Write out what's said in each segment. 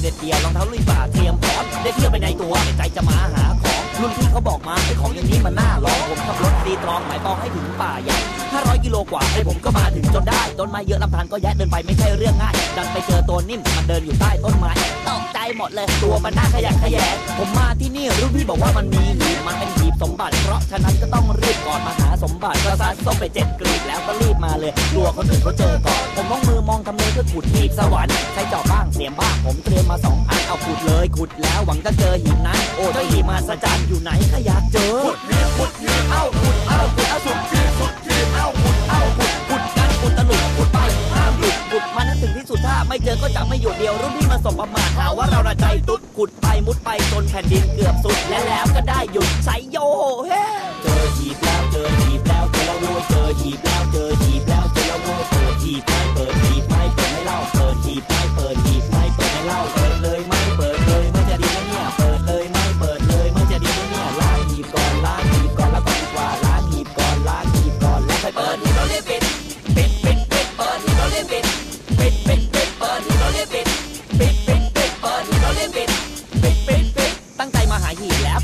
เด็ดเดี่ยวรองเท้าลุยป่าเตรียมพร้อมได้เที่ยวไปในตัวในใจจะมาหาของ รุ่นพี่เขาบอกมาไอ้ของอย่างนี้มันน่าลองผมขับรถตีตรองหมายปองให้ถึงป่าใหญ่500กิโลกว่าไอ้ผมก็มาถึงจนได้ต้นไม้เยอะลำธารก็แยะเดินไปไม่ใช่เรื่องง่ายดันไปเจอตัวนิ่มมันเดินอยู่ใต้ต้นไม้ตกใจหมดเลยตัวมันน่าขยักขยงผมมาที่นี่รุ่นพี่บอกว่ามันมีหีบมันเป็นหีบสมบัติ เพราะฉะนั้นก็ต้องรีบก่อนมาหาสมบัติกระซัดส้มไปเจ็ดกรีดแล้วก็รีบมาเลยกลัวคนอื่นเขาเจอก่อนผมมองมือมองทำเลเพื่อขุดหีบสวรรค์ใช้จอบบ้างเสียมบ้างผมเตรียมมาสองอันเอาขุดเลยขุดแล้วหวังจะเจอหีบนั้นโอ้เจ้าหีบมหัศจรรย์อยู่ไหนก็อยากเจอขุดหีบขุดหีบเอ้าขุดเอ้าขุดเอาสุดหีบสุดหีบเอ้าขุดเอ้าขุดขุดกันขุดตลุกขุดไปห้ามหยุดขุดมันให้ถึงที่สุดถ้าไม่เจอก็จะไม่หยุดเดียวรุ่นพี่มาส่งประมาทหาว่าเราน่ะใจตุ๊ดขุดไปมุดไปจนแผ่นดินเกือบสุดและแล้วก็ได้หยุดใช้โยเฮ้เจอหีบแล้วเจอหีบแล้วเจอแล้วโว้เจอหีบแล้วเจอหีบแล้วเจอแล้วโว้เปิดหีบไปเปิด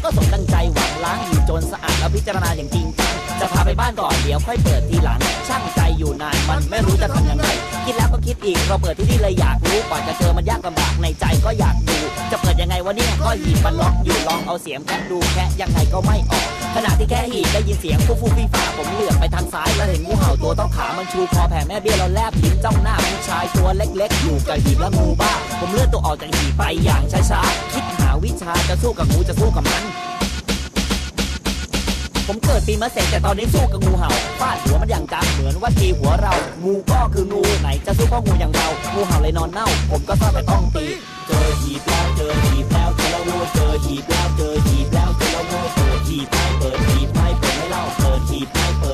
ก็สมตั้งใจหวังล้างหีบจนสะอาดแล้วพิจารณาอย่างจริงจังจะพาไปบ้านก่อนเดี๋ยวค่อยเปิดทีหลัง ช่างใจอยู่นานมันไม่รู้จะทำยังไงคิดแล้วก็คิดอีกเราเปิดที่นี่เลยอยากรู้ก่อนจะเจอมันยากลำบากในใจก็อยากดูจะเปิดยังไงวะเนี่ยก็หีบมันล็อกอยู่ลองเอาเสียงแคะดูแคะยังไงก็ไม่ออกขณะที่แค่หีบได้ยินเสียงฟูฟูฟีฟ้าผมเหลือบไปทางซ้ายแล้วเห็นงูเห่าตัวต้องขามันชูคอแผ่แม่เบี้ยแล้วแลบลิ้นจ้องหน้าผู้ชายตัวเล็กๆ อยู่กับหีบแล้วงูบ้า ผมเลื่อนตัวออกจากหีบไปอย่างช้าๆคิดหา วิชาจะสู้กับงูจะสู้กับมัน ผมเกิดปีมะเสงแต่ตอนนี้สู้กับงูเห่าฟาดหัวมันอย่างจังเหมือนว่าตีหัวเรา งูก็คืองูไหนจะสู้พ่องูอย่างเรา งูเห่าเลยนอนเน่า ผมก็ซ่อนไปต้องตี เจอหีบแล้วเจอหีบแล้วเจอแล้วโว้ยเจอหีบแล้วเจอหีบแล้วเจอแล้วโว้ยเปิดหีบไม่เปิดหีบไม่เปิดให้เล่าเปิดหีบไม่เปิด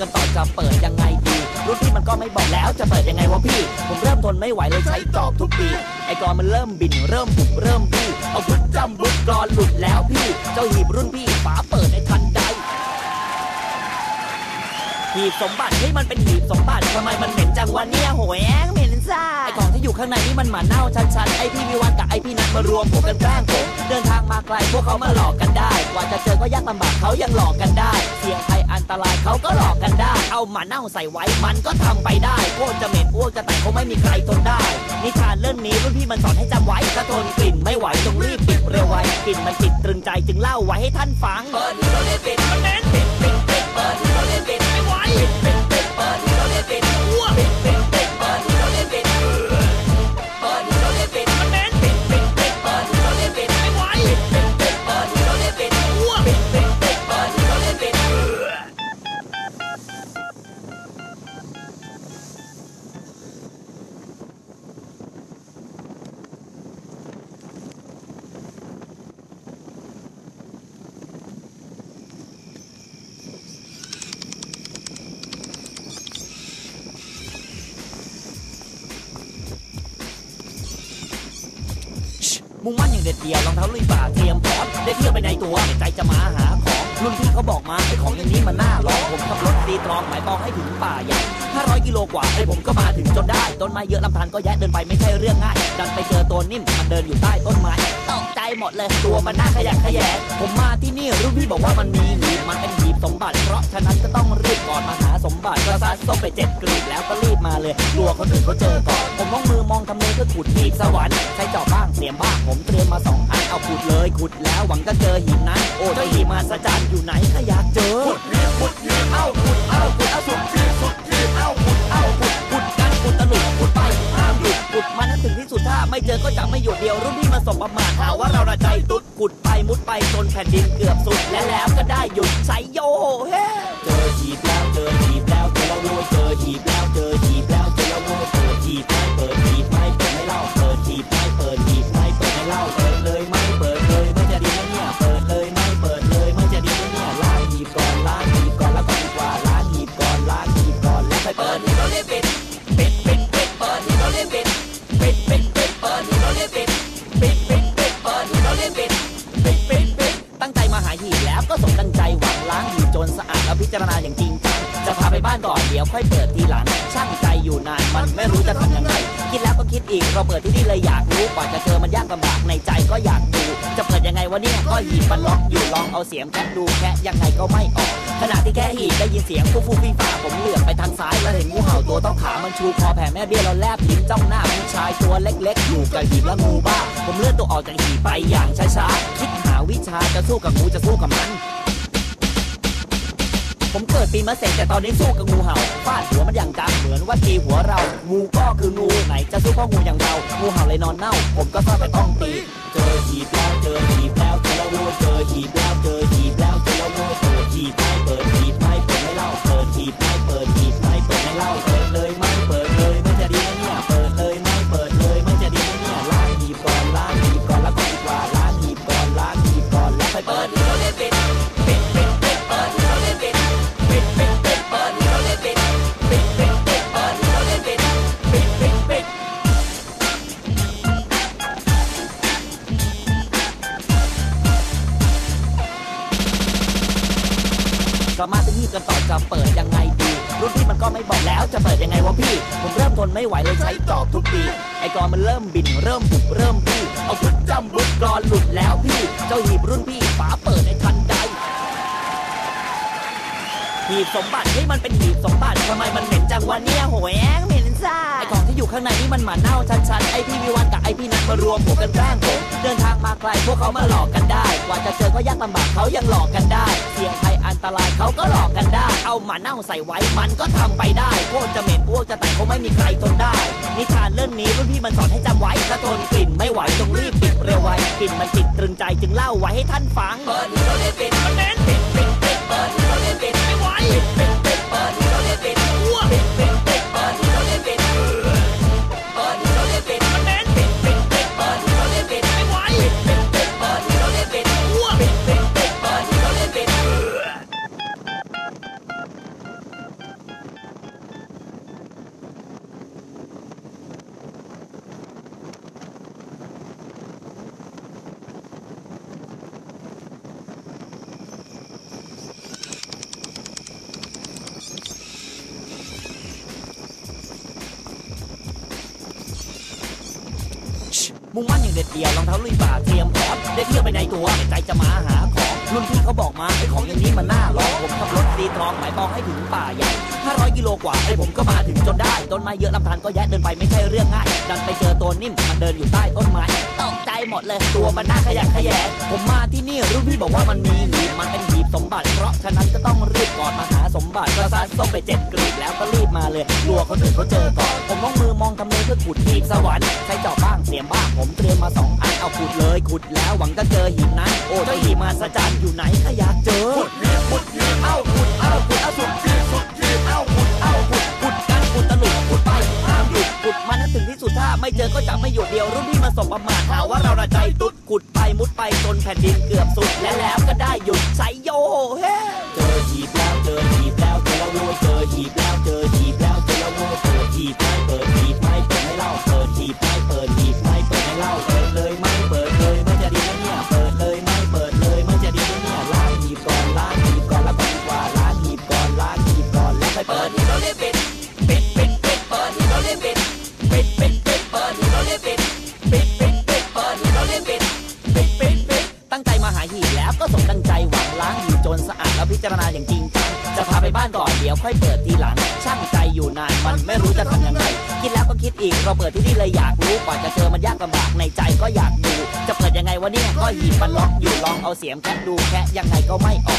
กันต่อจะเปิดยังไงดีรุ่นพี่มันก็ไม่บอกแล้วจะเปิดยังไงวะพี่ ผมเริ่มทนไม่ไหวเลยใช้จอบทุกปีไอ้กรอนมันเริ่มบินเริ่มบุกเริ่มบี้เอาบุกจำบุกกรอนหลุดแล้วพี่ เจ้าหีบรุ่นพี่ฝาเปิดไอ้ทัน หีบสมบัติเฮ้มันเป็นหีบสมบัติทำไมมันเหม็นจังวะเนี่ยโหยแองเหม็นซ่าไอของที่อยู่ข้างในนี่มันหมาเน่าชันๆไอพี่วิวัฒน์กับไอพี่นัทมารวมหัวกันแกล้งผมเดินทางมาไกลพวกเขามาหลอกกันได้ กว่าจะเจอก็ยากลำบากเขายังหลอกกันได้ เสี่ยงภัยอันตรายเขาก็หลอกกันได้ เอาหมาเน่าใส่ไว้มันก็ทำไปได้พวกจะเหม็นอ้วกจะแต่คงไม่มีใครทนได้ นิทานเรื่องนี้รุ่นพี่มันสอนให้จำไว้ถ้าทนกลิ่นไม่ไหวจงรีบปิดเร็วไว้กลิ่นมันติดตรึงใจจึงเล่าไว้ให้ท่านฟังเปิดเราเล่นปิดมันเน้นปิดปิดปิดเปิดเราเล่นปิด ไม่ไมุ่งมั่นอย่างเด็ดเดี่ยวรองเท้าลุยป่าเตรียมพร้อมได้เที่ยวไปในตัวใจจะมาหาของรุ่นพี่เขาบอกมาไอ้ของอย่างนี้มันน่าลองผมขับรถตีตรองหมายปองให้ถึงป่าใหญ่500กิโลกว่าไอ้ผมก็มาถึงจนได้ต้นไม้เยอะลำธารก็แยะเดินไปไม่ใช่เรื่องง่ายดันไปเจอตัวนิ่มมันเดินอยู่ใต้ต้นไม้ตกใจหมดเลยตัวมันน่าขยักขยงผมมาที่นี่รุ่นพี่บอกว่ามันมีหีบมันเป็นหีบสมบัติเพราะฉะนั้นก็ต้องรีบก่อนมาหาสมบัติกระซัดส้มไปเจ็ดกรีดแล้วก็รี เลยกลัวคนอื่นเขาเจอก่อน ผมมองมือมองทำเลเพื่อขุดหีบสวรรค์ใช้จอบบ้างเสียมบ้างผมเตรียมมาสองอันเอาขุดเลยขุดแล้วหวังจะเจอหีบนั้น โอ้เจ้าหีบมหัศจรรย์อยู่ไหนก็อยากเจอขุดหีบขุดหีบเอ้าขุดเอ้าขุดเอ้าสุดหีบสุดหีบเอ้าขุดเอ้าขุดขุดกันขุดตลุกขุดไปห้ามหยุดขุดมันนั้นถึงที่สุดถ้าไม่เจอก็จะไม่หยุดเดียวรุ่นพี่มาส่งประมาทหาว่าเราน่ะใจตุ๊ดขุดไปมุดไปจนแผ่นดินเกือบสุดและแล้วก็ได้หยุดใส่โยเฮ้เจอหีบแล้วเจอหีบแล้วเจอแล้วโว้ยเจอหีบแล้ว ก็สมดังใจหวังล้างหีจรสะอาดแล้วพิจารณาอย่างจริงจังจะพาไปบ้านก่อนเดี๋ยวค่อยเปิดทีหลังช่างใจอยู่นานมันไม่รู้จะทำยังไงคิดแล้วก็คิดอีกเราเปิดที่นี่เลยอยากรู้กว่าจะเจอมันยากลำบากในใจก็อยากดูจะเปิดยังไงวะเนี่ยก็หีบมันล็อกอยู่ลองเอาเสียมแคะดูแคะยังไงก็ไม่ออกขณะที่แค่หีบได้ยินเสียงฟูฟูฟีฟ้าผมเหลือบไปทางซ้ายแล้วเห็นงูเห่าตัวต้องขามันชูคอแผ่แม่เบี้ยแล้วแลบลิ้นจ้องหน้าผู้ชายตัวเล็กๆอยู่กับหีบแล้วงูบ้าผมเลื่อนตัวออกจากหีบไปอย่างช้าๆคิดหา วิชาจะสู้กับงูจะสู้กับมัน ผมเกิดปีมะเสงแต่ตอนนี้สู้กับงูเห่าฟาดหัวมันอย่างจังเหมือนว่าตีหัวเรา งูก็คืองูไหนจะสู้พ่องูอย่างเรา งูเห่าเลยนอนเน่า ผมก็ซ่อนแต่ต้องตี เจอหีบแล้วเจอหีบแล้วเจอแล้วเจอหีบแล้วเจอหีบแล้วเจอแล้วโว้ยเปิดหีบไม่เปิดหีบไม่เปิดไม่เล่าเปิดหีบไป กลับมาที่นี่กันต่อจะเปิดยังไงดี รุ่นพี่มันก็ไม่บอกแล้วจะเปิดยังไงวะพี่ ผมเริ่มทนไม่ไหวเลยใช้จอบทุกทีไอ้กรอนมันเริ่มบินเริ่มบุกเริ่มพี่เอาทุกจำบุกกรอนหลุดแล้วพี่ เจ้าหีบรุ่นพี่ฝาเปิดในทันใดหีบสมบัติเฮ้มันเป็นหีบสมบัติทำไมมันเหม็นจังวะเนี่ยโหยแองเหม็นซ่าไอของที่อยู่ข้างในนี่มันหมาเน่าชัดๆไอพี่วิวันกับไอพี่นัทมารวมหัวกันแกล้งผมเดินทางมาไกลพวกเขามาหลอกกันได้ กว่าจะเจอก็ยากลำบากเขายังหลอกกันได้ เสียงภัย นตรายเขาก็หลอกกันได้ เอาหมาเน่าใส่ไว้มันก็ทำไปได้พวกจะเหม็นพวกจะแต่เขาไม่มีใครทนได้ นิทานเรื่องนี้รุ่นพี่มันสอนให้จำไว้ถ้าทนกลิ่นไม่ไหวต้องรีบปิดเร็วไว้กลิ่นมันติดตรึงใจจึงเล่าไว้ให้ท่านฟังเปิดเราเล่นปิดมันเน้นปิดปิดปิดเปิดเราเล่นปิดไม่ไหว มุ่งมั่นอย่างเด็ดเดี่ยวรองเท้าลุยป่าเตรียมพร้อมได้เที่ยวไปในตัวในใจจะมาหาของรุ่นพี่เขาบอกมาไอ้ของอย่างนี้มันน่าลองผมขับรถตีตรองหมายปองให้ถึงป่าใหญ่500กิโลกว่าไอ้ผมก็มาถึงจนได้ต้นไม้เยอะลำธารก็แยะเดินไปไม่ใช่เรื่องง่ายดันไปเจอตัวนิ่มมันเดินอยู่ใต้ต้นไม้ตกใจหมดเลยตัวมันน่าขยันขยงผมมาที่นี่รุ่นพี่บอกว่ามันมีหีบมันเป็นหีบสมบัติเพราะฉะนั้นก็ต้องรีบก่อนมาหาสมบัติกระซัดส้มไปเจ็ดกรีบแล้วก็รีบมาเลยกลัวคนอื่นเขาเจอก่อนผมมองมือมองทำเลเพื่อขุดหีบสวรรค์ใช้จอบ บ้างเสียมบ้าผมเตรียมมาสองอันเอาขุดเลยขุดแล้วหวังจะเจอหีบนั้นโอ้เจ้าหีบมาสจันอยู่ไหนก็อยากเจอขุดหีบขุดหีบเอ้าขุดเอ้าขุดเอ้าสุดหีบสุดหีบเอ้าขุดเอ้าขุดขุดกันขุดตลุกขุดไปห้ามหยุดขุดมันนั้นถึงที่สุดถ้าไม่เจอก็จะไม่หยุดเดียวรุ่นพี่มาส่งประมาทหาว่าเราน่ะใจตุ๊ดขุดไปมุดไปจนแผ่นดินเกือบสุดและแล้วก็ได้หยุดใส่โยเฮ้ หาหีบแล้วก็สมดังใจหวังล้างหีบโจนสะอาดแล้วพิจารณาอย่างจริงจังจะพาไปบ้านก่อนเดี๋ยวค่อยเปิดทีหลัง ช่างใจอยู่นานมันไม่รู้จะทำยังไงคิดแล้วก็คิดอีกเราเปิดที่นี่เลยอยากรู้กว่าจะเจอมันยากลำบากในใจก็อยากดูจะเปิดยังไงวะเนี่ยก็หีบมันล็อกอยู่ลองเอาเสียมแคะดูแคะยังไงก็ไม่ออก